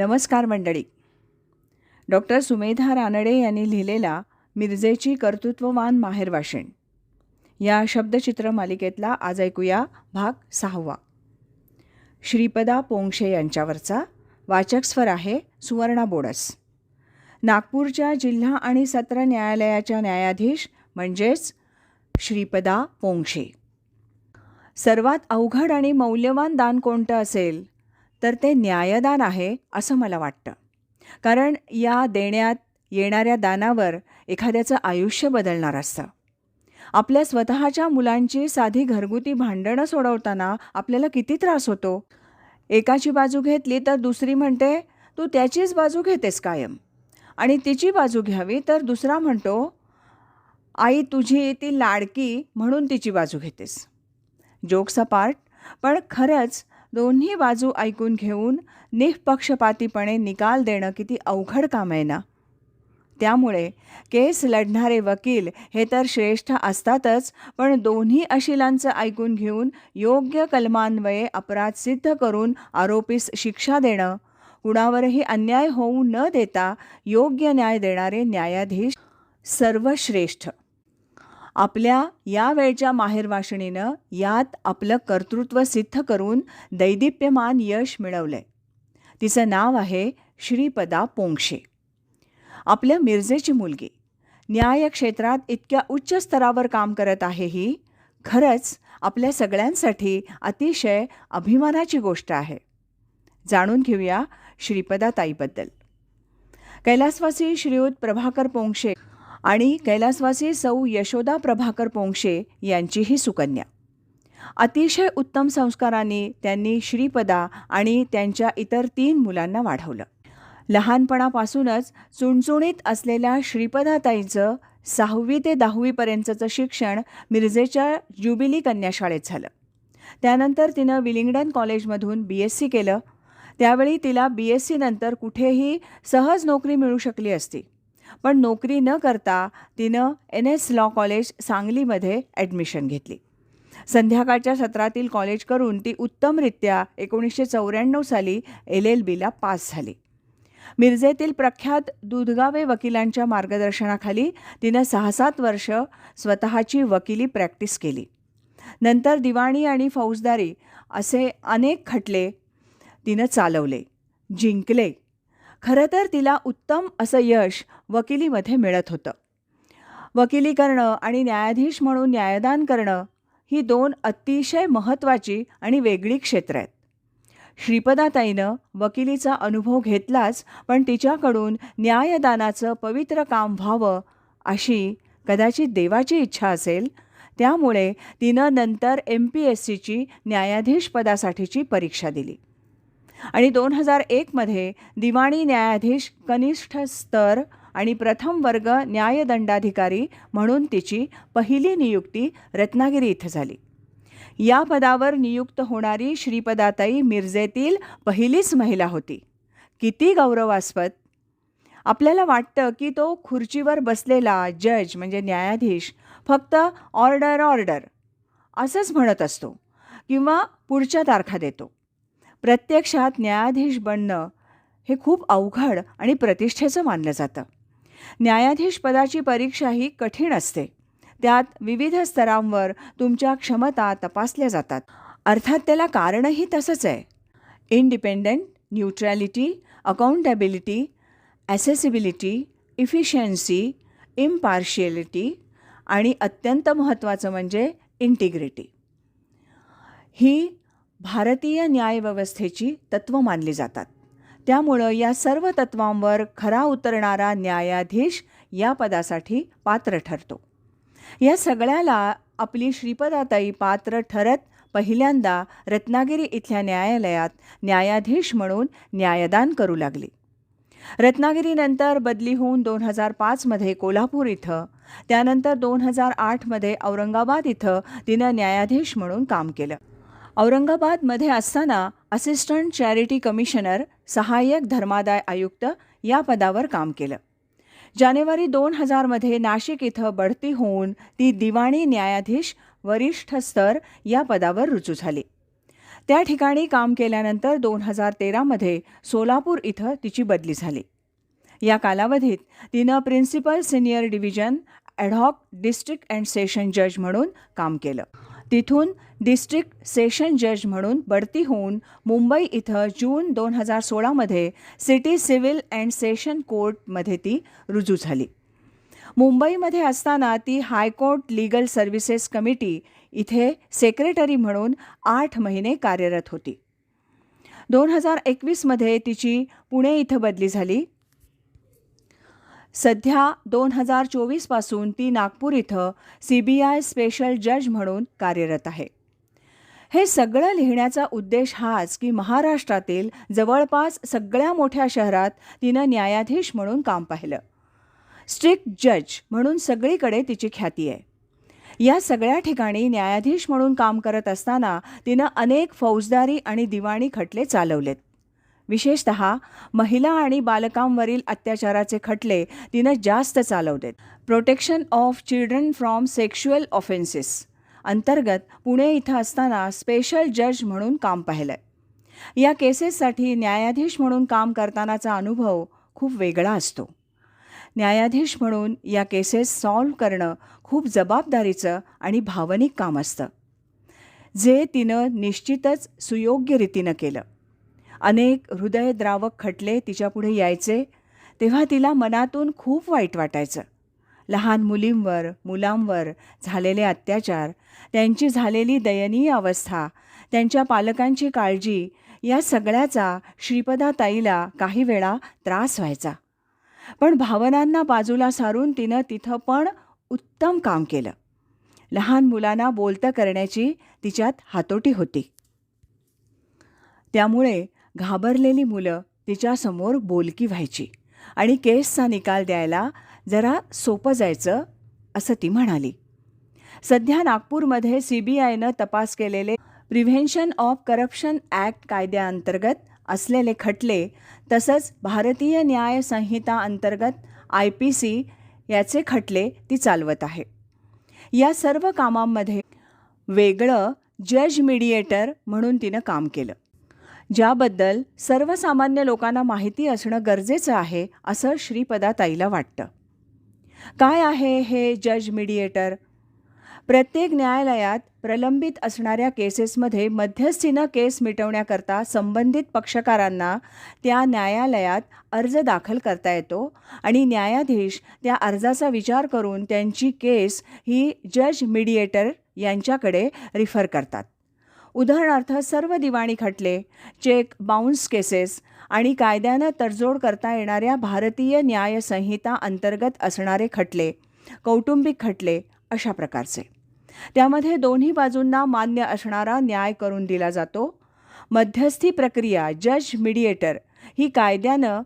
नमस्कार मंडळी. डॉक्टर सुमेधा रानडे यांनी लिहिलेला मिरजेची कर्तृत्ववान माहेरवाशिण या शब्दचित्र मालिकेतला आज ऐकूया भाग सहावा. श्रीपदा पोंक्षे यांच्यावरचा वाचकस्वर आहे सुवर्णा बोडस. नागपूरच्या जिल्हा आणि सत्र न्यायालयाच्या न्यायाधीश म्हणजेच श्रीपदा पोंक्षे सर्वात अवघड आणि मौल्यवान दान कोणतं असेल? तर ते न्यायदान आहे असं मला वाटतं. कारण या देण्यात येणाऱ्या दानावर एखाद्याचं आयुष्य बदलणार असतं. आपल्या स्वतःच्या मुलांची साधी घरगुती भांडणं सोडवताना आपल्याला किती त्रास होतो? एकाची बाजू घेतली तर दुसरी म्हणते तू त्याचीच बाजू घेतेस कायम. आणि तिची बाजू घ्यावी तर दुसरा म्हणतो आई तुझी ती लाडकी म्हणून तिची बाजू घेतेस. जोक्स अपार्ट पण खरंच दोन्ही बाजू ऐकून घेऊन निःपक्षपातीपणे निकाल देणं किती अवघड काम आहे ना? त्यामुळे केस लढणारे वकील हे तर श्रेष्ठ असतातच पण दोन्ही अशिलांचं ऐकून घेऊन योग्य कलमान्वये अपराध सिद्ध करून आरोपीस शिक्षा देणं कुणावरही अन्याय होऊ न देता योग्य न्याय देणारे न्यायाधीश सर्वश्रेष्ठ. आपल्या या वेळच्या माहेरवाशिणीनं यात आपलं कर्तृत्व सिद्ध करून दैदिप्यमान यश मिळवलंय. तिचं नाव आहे श्रीपदा पोंक्षे. आपल्या मिरजेची मुलगी. न्याय क्षेत्रात इतक्या उच्च स्तरावर काम करत आहे ही. खरंच आपल्या सगळ्यांसाठी अतिशय अभिमानाची गोष्ट आहे. जाणून घेऊया श्रीपदा ताईबद्दल कैलासवासी श्रीयुत प्रभाकर पोंक्षे आणि कैलासवासी सौ यशोदा प्रभाकर पोंक्षे यांची ही सुकन्या. अतिशय उत्तम संस्कारांनी त्यांनी श्रीपदा आणि त्यांच्या इतर तीन मुलांना वाढवलं. लहानपणापासूनच चुणचुणीत असलेल्या श्रीपदाताईचं सहावी ते दहावीपर्यंतचं शिक्षण मिरजेच्या ज्युबिली कन्याशाळेत झालं. त्यानंतर तिनं विलिंग्डन कॉलेजमधून बी एस सी केलं. त्यावेळी तिला बी एस सीनंतर कुठेही सहज नोकरी मिळू शकली असती. पण नोकरी न करता तिनं एन एस लॉ कॉलेज सांगलीमध्ये ॲडमिशन घेतली. संध्याकाळच्या सत्रातील कॉलेज करून ती उत्तमरित्या एकोणीसशे चौऱ्याण्णव साली एल एल बीला पास झाली. मिरजेतील प्रख्यात दुधगावे वकिलांच्या मार्गदर्शनाखाली तिनं सहा सात वर्ष स्वतःची वकिली प्रॅक्टिस केली. नंतर दिवाणी आणि फौजदारी असे अनेक खटले तिनं चालवले जिंकले. खरं तर तिला उत्तम असं यश वकिलीमध्ये मिळत होतं. वकिली करणं आणि न्यायाधीश म्हणून न्यायदान करणं ही दोन अतिशय महत्त्वाची आणि वेगळी क्षेत्र आहेत. श्रीपदाताईनं वकिलीचा अनुभव घेतलाच पण तिच्याकडून न्यायदानाचं पवित्र काम व्हावं अशी कदाचित देवाची इच्छा असेल त्यामुळे तिनं नंतर एम पी एस सीची न्यायाधीश पदासाठीची परीक्षा दिली. आणि दोन हजार एकमध्ये दिवाणी न्यायाधीश कनिष्ठ स्तर आणि प्रथम वर्ग न्यायदंडाधिकारी म्हणून तिची पहिली नियुक्ती रत्नागिरी इथं झाली. या पदावर नियुक्त होणारी श्रीपदाताई मिरजेतील पहिलीच महिला होती. किती गौरवास्पद! आपल्याला वाटतं की तो खुर्चीवर बसलेला जज म्हणजे न्यायाधीश फक्त ऑर्डर ऑर्डर असंच म्हणत असतो किंवा पुढच्या तारखा देतो. प्रत्यक्षात न्यायाधीश बनणं हे खूप अवघड आणि प्रतिष्ठेचं मानलं जातं. न्यायाधीश पदाची परीक्षा ही कठीण असते. त्यात विविध स्तरांवर तुमच्या क्षमता तपासल्या जातात. अर्थात त्याला कारणही तसंच आहे. Independent neutrality accountability accessibility efficiency impartiality आणि अत्यंत महत्त्वाचं म्हणजे इंटिग्रिटी ही भारतीय न्यायव्यवस्थेची तत्त्व मानली जातात. त्यामुळं या सर्व तत्वांवर खरा उतरणारा न्यायाधीश या पदासाठी पात्र ठरतो. या सगळ्याला आपली श्रीपदाताई पात्र ठरत पहिल्यांदा रत्नागिरी इथल्या न्यायालयात न्यायाधीश म्हणून न्यायदान करू लागली. रत्नागिरीनंतर बदली होऊन दोन हजार पाचमध्ये कोल्हापूर इथं त्यानंतर दोन हजार आठमध्ये औरंगाबाद इथं तिनं न्यायाधीश म्हणून काम केलं. औरंगाबादमध्ये असताना असिस्टंट चॅरिटी कमिशनर सहाय्यक धर्मादाय आयुक्त या पदावर काम केलं. जानेवारी दोन हजारमध्ये नाशिक इथं बढती होऊन ती दिवाणी न्यायाधीश वरिष्ठ स्तर या पदावर रुजू झाली. त्या ठिकाणी काम केल्यानंतर दोन हजार तेरामध्ये सोलापूर इथं तिची बदली झाली. या कालावधीत तिनं principal senior division ad hoc district and session जज म्हणून काम केलं. तिथून डिस्ट्रिक्ट सेशन जज म्हणून बढती होऊन मुंबई इथं जून दोन हजार सोळामध्ये सिटी सिव्हिल अँड सेशन कोर्टमध्ये ती रुजू झाली. मुंबईमध्ये असताना ती high court legal services committee इथे सेक्रेटरी म्हणून आठ महिने कार्यरत होती. दोन हजार एकवीसमध्ये तिची पुणे इथं बदली झाली. सध्या दोन हजार चोवीसपासून ती नागपूर इथं सी बी आय स्पेशल जज म्हणून कार्यरत आहे. हे सगळं लिहिण्याचा उद्देश हाच की महाराष्ट्रातील जवळपास सगळ्या मोठ्या शहरात तिनं न्यायाधीश म्हणून काम पाहिलं. स्ट्रिक्ट जज म्हणून सगळीकडे तिची ख्याती आहे. या सगळ्या ठिकाणी न्यायाधीश म्हणून काम करत असताना तिनं अनेक फौजदारी आणि दिवाणी खटले चालवलेत. विशेषत महिला आणि बालकांवरील अत्याचाराचे खटले तिनं जास्त चालवलेत. Protection of children from sexual offences अंतर्गत पुणे इथं असताना स्पेशल जज म्हणून काम पाहिलं या केसेससाठी न्यायाधीश म्हणून काम करतानाचा अनुभव खूप वेगळा असतो. न्यायाधीश म्हणून या केसेस सॉल्व्ह करणं खूप जबाबदारीचं आणि भावनिक काम असतं. जे तिनं निश्चितच सुयोग्य रीतीनं केलं. अनेक हृदयद्रावक खटले तिच्यापुढे यायचे तेव्हा तिला मनातून खूप वाईट वाटायचं. लहान मुलींवर मुलांवर झालेले अत्याचार त्यांची झालेली दयनीय अवस्था त्यांच्या पालकांची काळजी या सगळ्याचा श्रीपदा ताईला काही वेळा त्रास व्हायचा. पण भावनांना बाजूला सारून तिनं तिथं पण उत्तम काम केलं. लहान मुलांना बोलतं करण्याची तिच्यात हातोटी होती. त्यामुळे घाबरलेली मुलं तिच्यासमोर बोलकी व्हायची आणि केसचा निकाल द्यायला जरा सोपं जायचं असं ती म्हणाली. सध्या नागपूरमध्ये सी बी आयनं तपास केलेले प्रिव्हेन्शन ऑफ करप्शन ॲक्ट कायद्याअंतर्गत असलेले खटले तसंच भारतीय न्याय संहिता अंतर्गत आय पी सी याचे खटले ती चालवत आहे. या सर्व कामांमध्ये वेगळं जज मिडिएटर म्हणून तिनं काम केलं. ज्याबद्दल सर्वसामान्य लोकांना माहिती असणं गरजेचं आहे असं श्रीपदा ताईला वाटतं. काय आहे हे जज मिडिएटर प्रत्येक न्यायालयात प्रलंबित असणाऱ्या केसेसमध्ये मध्यस्थीनं केस मिटवण्याकरता संबंधित पक्षकारांना त्या न्यायालयात अर्ज दाखल करता येतो आणि न्यायाधीश त्या अर्जाचा विचार करून त्यांची केस ही जज मिडिएटर यांच्याकडे रिफर करतात. उदाहरणार्थ सर्व दिवाणी खटले चेक बाउन्स केसेस आणि कायद्यानं तडजोड करता येणाऱ्या भारतीय न्यायसंहिता अंतर्गत असणारे खटले कौटुंबिक खटले अशा प्रकारचे. त्यामध्ये दोन्ही बाजूंना मान्य असणारा न्याय करून दिला जातो. मध्यस्थी प्रक्रिया जज मिडिएटर ही कायद्यानं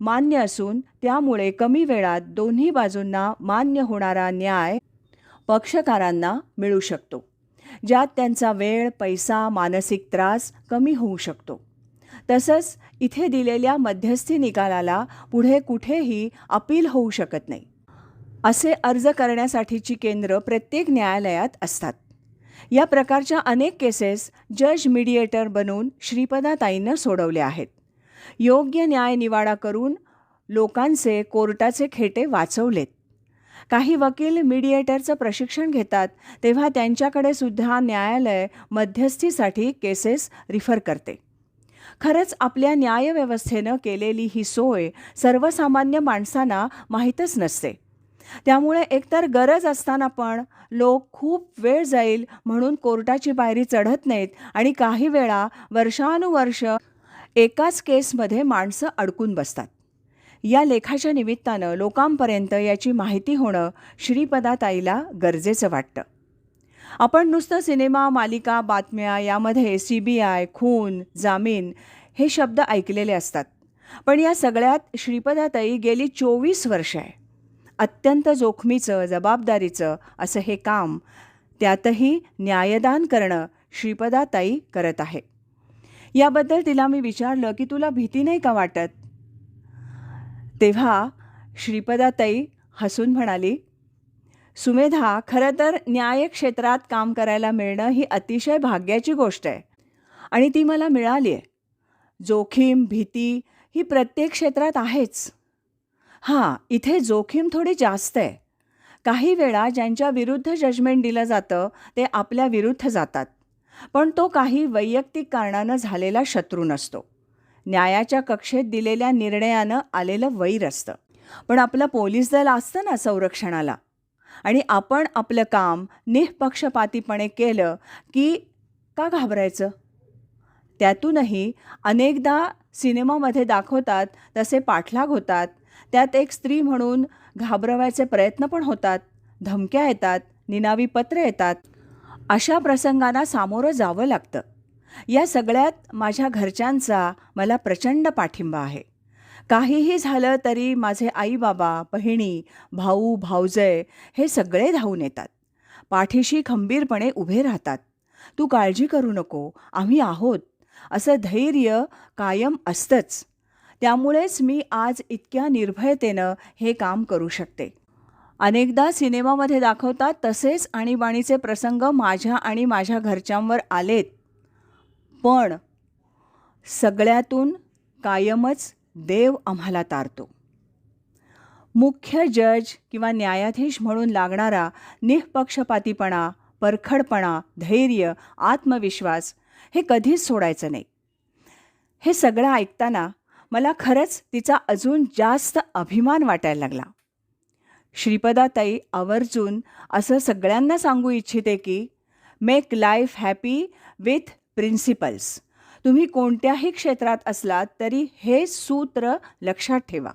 मान्य असून त्यामुळे कमी वेळात दोन्ही बाजूंना मान्य होणारा न्याय पक्षकारांना मिळू शकतो. ज्यात त्यांचा वेळ पैसा मानसिक त्रास कमी होऊ शकतो. तसंच इथे दिलेल्या मध्यस्थी निकालाला पुढे कुठेही अपील होऊ शकत नाही. असे अर्ज करण्यासाठीची केंद्र प्रत्येक न्यायालयात असतात. या प्रकारच्या अनेक केसेस जज मिडिएटर बनून श्रीपदा सोडवले सोडवल्या आहेत. योग्य न्याय निवाडा करून लोकांचे कोर्टाचे खेटे वाचवलेत. काही वकील मिडिएटरचं प्रशिक्षण घेतात तेव्हा त्यांच्याकडे सुद्धा न्यायालय मध्यस्थीसाठी केसेस रिफर करते. खरंच आपल्या न्यायव्यवस्थेनं केलेली ही सोय सर्वसामान्य माणसांना माहीतच नसते. त्यामुळे एकतर गरज असताना पण लोक खूप वेळ जाईल म्हणून कोर्टाची पायरी चढत नाहीत आणि काही वेळा वर्षानुवर्ष एकाच केसमध्ये माणसं अडकून बसतात. या लेखाच्या निमित्तानं लोकांपर्यंत याची माहिती होणं श्रीपदाताईला गरजेचं वाटतं. आपण नुसतं सिनेमा मालिका बातम्या यामध्ये सी बी आय खून जामीन हे शब्द ऐकलेले असतात. पण या सगळ्यात श्रीपदाताई गेली चोवीस वर्ष आहे. अत्यंत जोखमीचं जबाबदारीचं असं हे काम त्यातही न्यायदान करणं श्रीपदाताई करत आहे. याबद्दल तिला मी विचारलं की तुला भीती नाही का वाटत? तेव्हा श्रीपदाताई हसून म्हणाली सुमेधा खरं तर न्याय क्षेत्रात काम करायला मिळणं ही अतिशय भाग्याची गोष्ट आहे आणि ती मला मिळाली आहे जोखीम भीती ही प्रत्येक क्षेत्रात आहेच. हां इथे जोखीम थोडी जास्त आहे. काही वेळा ज्यांच्या विरुद्ध जजमेंट दिलं जातं ते आपल्या विरुद्ध जातात. पण तो काही वैयक्तिक कारणानं झालेला शत्रू नसतो. न्यायाच्या कक्षेत दिलेल्या निर्णयानं आलेलं वैर असतं. पण आपलं पोलीस दल असतं ना संरक्षणाला. आणि आपण आपलं काम निःपक्षपातीपणे केलं की का घाबरायचं? त्यातूनही अनेकदा सिनेमामध्ये दाखवतात तसे पाठलाग होतात. त्यात एक स्त्री म्हणून घाबरवायचे प्रयत्न पण होतात. धमक्या येतात निनावी पत्र येतात. अशा प्रसंगांना सामोरं जावं लागतं. या सगळ्यात माझ्या घरच्यांचा मला प्रचंड पाठिंबा आहे. काहीही झालं तरी माझे आई बाबा बहिणी भाऊ भाऊजय हे सगळे धावून येतात. पाठीशी खंबीरपणे उभे राहतात. तू काळजी करू नको आम्ही आहोत. असं धैर्य कायम असतंच. त्यामुळेच मी आज इतक्या निर्भयतेनं हे काम करू शकते. अनेकदा सिनेमामध्ये दाखवतात तसेच आणीबाणीचे प्रसंग माझ्या आणि माझ्या घरच्यांवर आलेत. पण सगळ्यातून कायमच देव आम्हाला तारतो. मुख्य जज किंवा न्यायाधीश म्हणून लागणारा निःपक्षपातीपणा परखडपणा धैर्य आत्मविश्वास हे कधीच सोडायचं नाही. हे सगळं ऐकताना मला खरंच तिचा अजून जास्त अभिमान वाटायला लागला. श्रीपदाताई आवर्जून असं सगळ्यांना सांगू इच्छिते की make life happy with principles तुम्ही कोणत्याही क्षेत्रात असलात तरी हे सूत्र लक्षात ठेवा.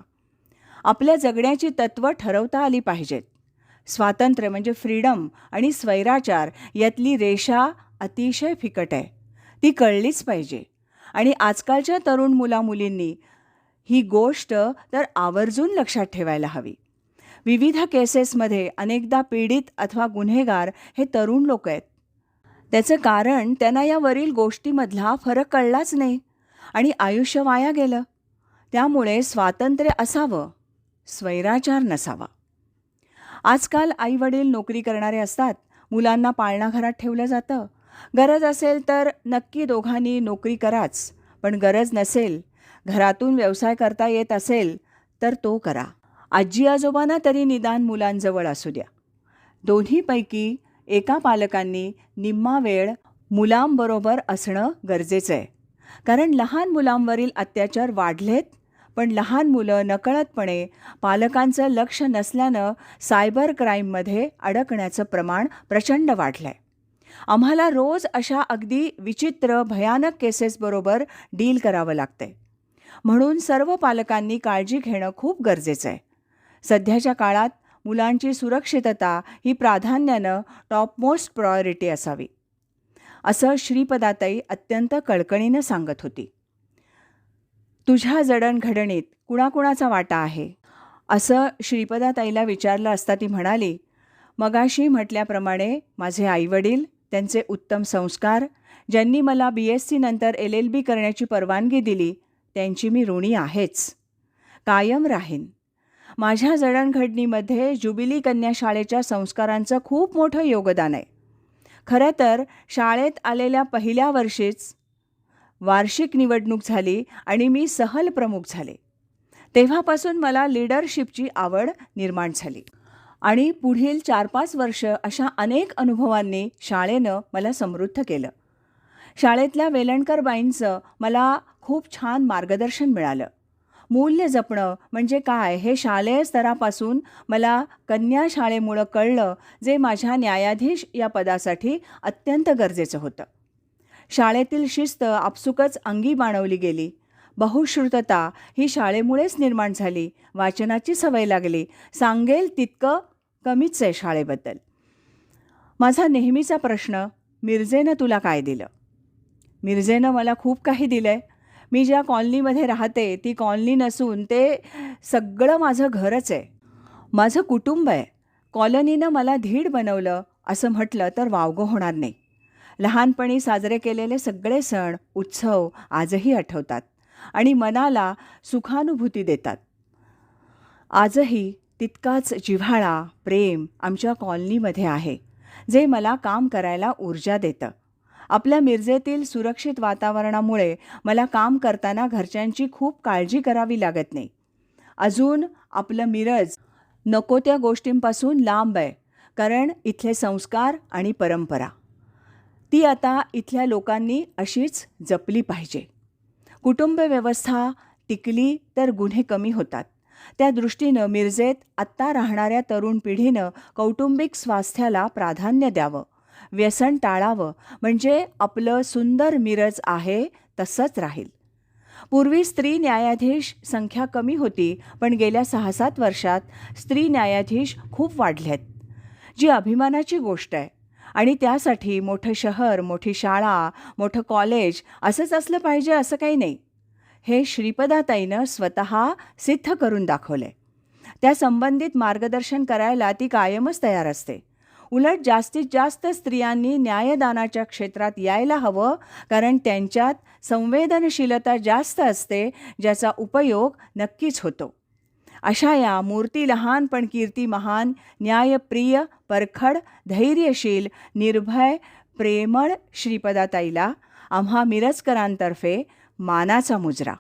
आपल्या जगण्याची तत्त्व ठरवता आली पाहिजेत. स्वातंत्र्य म्हणजे फ्रीडम आणि स्वैराचार यातली रेषा अतिशय फिकट आहे. ती कळलीच पाहिजे. आणि आजकालच्या तरुण मुलामुलींनी ही गोष्ट तर आवर्जून लक्षात ठेवायला हवी. विविध केसेसमध्ये अनेकदा पीडित अथवा गुन्हेगार हे तरुण लोक आहेत. त्याचं कारण त्यांना यावरील गोष्टीमधला फरक कळलाच नाही आणि आयुष्य वाया गेलं. त्यामुळे स्वातंत्र्य असावं स्वैराचार नसावा. आजकाल आईवडील नोकरी करणारे असतात मुलांना पाळणाघरात ठेवलं जातं. गरज असेल तर नक्की दोघांनी नोकरी कराच पण गरज नसेल घरातून व्यवसाय करता येत असेल तर तो करा. आजी आजोबांना तरी निदान मुलांजवळ असू द्या. दोन्हीपैकी एका पालकांनी निम्मा वेळ मुलांबरोबर असणं गरजेचं आहे. कारण लहान मुलांवरील अत्याचार वाढलेत पण लहान मुलं नकळतपणे पालकांचं लक्ष नसल्यानं सायबर क्राईममध्ये अडकण्याचं प्रमाण प्रचंड वाढलं आहे आम्हाला रोज अशा अगदी विचित्र भयानक केसेसबरोबर डील करावं लागतंय. म्हणून सर्व पालकांनी काळजी घेणं खूप गरजेचं आहे. सध्याच्या काळात मुलांची सुरक्षितता ही प्राधान्यानं टॉपमोस्ट प्रायोरिटी असावी. असं श्रीपदाताई अत्यंत कळकळीनं सांगत होती. तुझ्या जडणघडणीत कुणाकुणाचा वाटा आहे? असं श्रीपदाताईला विचारलं असता ती म्हणाली मगाशी म्हटल्याप्रमाणे माझे आईवडील त्यांचे उत्तम संस्कार ज्यांनी मला बी एस सी नंतर एल एल बी करण्याची परवानगी दिली त्यांची मी ऋणी आहेच. कायम राहीन. माझ्या जडणघडणीमध्ये जुबिली कन्या शाळेच्या संस्कारांचं खूप मोठं योगदान आहे. खरं तर शाळेत आलेल्या पहिल्या वर्षीच वार्षिक निवडणूक झाली आणि मी सहल प्रमुख झाले. तेव्हापासून मला लिडरशिपची आवड निर्माण झाली. आणि पुढील चार पाच वर्ष अशा अनेक अनुभवांनी शाळेनं मला समृद्ध केलं. शाळेतल्या वेलणकर बाईंचं मला खूप छान मार्गदर्शन मिळालं. मूल्य जपणं म्हणजे काय? हे शालेय स्तरापासून मला कन्या शाळेमुळं कळलं जे माझ्या न्यायाधीश या पदासाठी अत्यंत गरजेचं होतं. शाळेतील शिस्त आपसुकच अंगी बाणवली गेली. बहुश्रुतता ही शाळेमुळेच निर्माण झाली. वाचनाची सवय लागली. सांगेल तितकं कमीच आहे शाळेबद्दल. माझा नेहमीचा प्रश्न मिर्जेनं तुला काय दिलं? मिरजेनं मला खूप काही दिलं आहे मी ज्या कॉलनीमध्ये राहते ती कॉलनी नसून ते सगळं माझं घरच आहे. माझं कुटुंब आहे. कॉलनीनं मला धीड बनवलं असं म्हटलं तर वावगं होणार नाही. लहानपणी साजरे केलेले सगळे सण उत्सव आजही आठवतात आणि मनाला सुखानुभूती देतात. आजही तितकाच जिव्हाळा प्रेम आमच्या कॉलनीमध्ये आहे जे मला काम करायला ऊर्जा देतं. आपल्या मिरजेतील सुरक्षित वातावरणामुळे मला काम करताना घरच्यांची खूप काळजी करावी लागत नाही. अजून आपलं मिरज नको त्या गोष्टींपासून लांब आहे कारण इथले संस्कार आणि परंपरा. ती आता इथल्या लोकांनी अशीच जपली पाहिजे. कुटुंब व्यवस्था टिकली तर गुन्हे कमी होतात. त्या दृष्टीनं मिरजेत आत्ता राहणाऱ्या तरुण पिढीनं कौटुंबिक स्वास्थ्याला प्राधान्य द्यावं. व्यसन टाळावं. म्हणजे आपलं सुंदर मिरज आहे तसंच राहील. पूर्वी स्त्री न्यायाधीश संख्या कमी होती पण गेल्या सहा सात वर्षात स्त्री न्यायाधीश खूप वाढल्यात जी अभिमानाची गोष्ट आहे. आणि त्यासाठी मोठं शहर मोठी शाळा मोठं कॉलेज असंच असलं पाहिजे असं काही नाही. हे श्रीपदाताईनं स्वतः सिद्ध करून दाखवलं त्या संबंधित मार्गदर्शन करायला ती कायमच तयार असते. उलट जास्तीत जास्त स्त्रियांनी न्यायदानाच्या क्षेत्रात यायला हवं कारण त्यांच्यात संवेदनशीलता जास्त असते ज्याचा उपयोग नक्कीच होतो. अशा या मूर्ती लहान पण कीर्ती महान न्यायप्रिय परखड धैर्यशील निर्भय प्रेमळ श्रीपदाताईला आम्हा मिरजकरांतर्फे मानाचा मुजरा.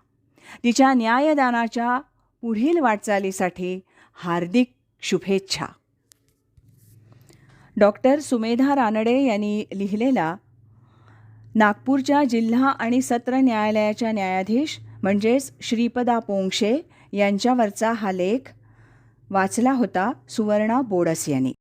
तिच्या न्यायदानाच्या पुढील वाटचालीसाठी हार्दिक शुभेच्छा. डॉक्टर सुमेधा रानडे यांनी लिहिलेला नागपूरच्या जिल्हा आणि सत्र न्यायालयाच्या न्यायाधीश म्हणजेच श्रीपदा पोंक्षे यांच्यावरचा हा लेख वाचला होता सुवर्णा बोडस यांनी.